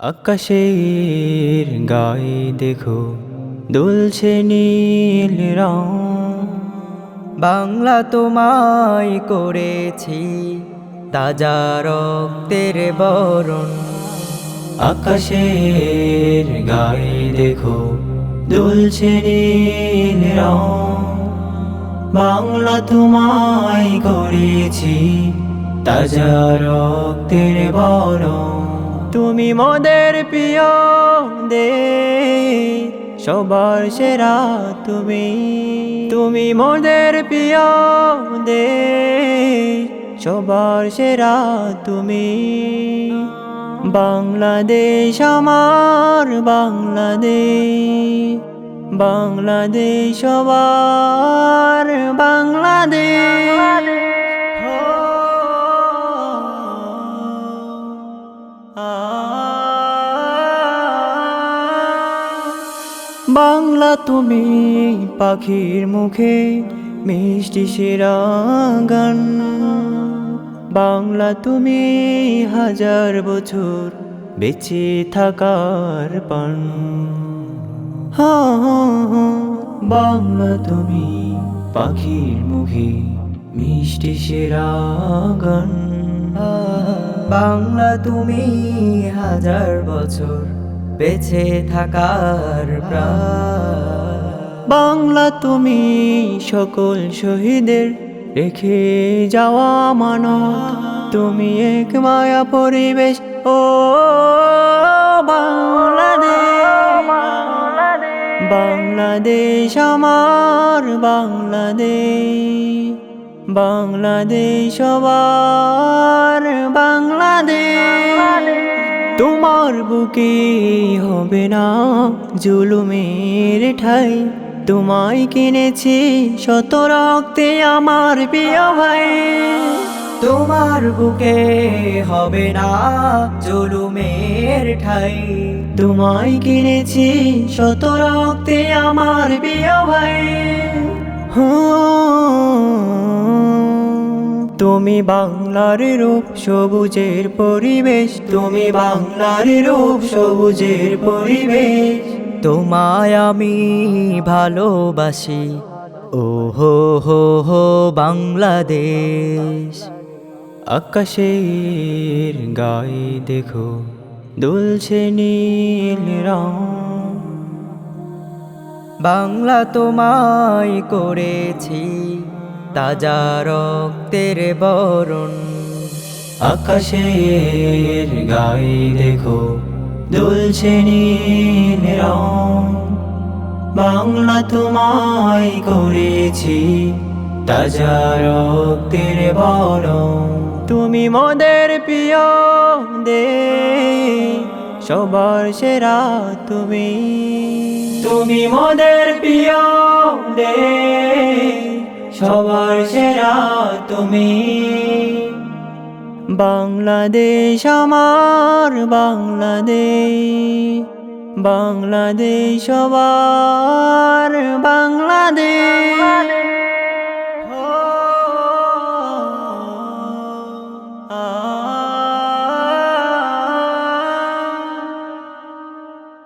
আকাশের গায়ে দেখো দুলছে নীল রং। বাংলা তোমায় করেছি তাজা রক্তের বরণ। আকাশের গায়ে দেখো দুলছে নীল রং। বাংলা তোমায় করেছি তাজা রক্তের বরণ। তুমি মোদের প্রিয় দে সবার সেরা তুমি। তুমি মোদের প্রিয় দে সবার সেরা তুমি। বাংলাদেশ আমার, বাংলাদেশ বাংলাদেশ সবার, বাংলাদেশ। বাংলা তুমি পাখির মুখে মিষ্টি সেরা গান। বাংলা তুমি হাজার বছর বেঁচে থাকার পান। বাংলা তুমি পাখির মুখে মিষ্টি সেরা গান। বাংলা তুমি হাজার বছর বেঁচে থাকার বাংলা তুমি সকল শহীদের রেখে যাওয়া মানো তুমি এক মায়া পরিবেশ, ও বাংলাদেশ। বাংলাদেশ আমার, বাংলাদেশ। বাংলাদেশ সবার, বাংলাদেশ। তোমার বুকে হবে না জুলুমের ঠাই। তোমায় কিনেছি শত রক্তে আমার প্রিয় ভাই। তোমার বুকে হবে না জুলুমের ঠাই। তোমায় কিনেছি শত রক্তে আমার প্রিয় ভাই। তুমি বাংলার রূপ, সবুজের পরিবেশ। তুমি বাংলার রূপ, সবুজের পরিবেশ। তোমায় আমি ভালোবাসি। ও হো হো হো, বাংলাদেশ। আকাশের গায়ে দেখো, দুলছে নীল রং। বাংলা তোমায় করেছি। তাজা রক্তের বরণ। আকাশের গায়ে দেখো, দুলছে রং। বাংলা তোমায় করেছি তাজা রক্তের বরণ। তুমি মোদের প্রিয় দে সবার সেরা তুমি। তুমি মোদের প্রিয় দে সবার সেরা তুমি। বাংলাদেশ আমার বাংলাদেশ বাংলাদেশ সবার বাংলাদেশ।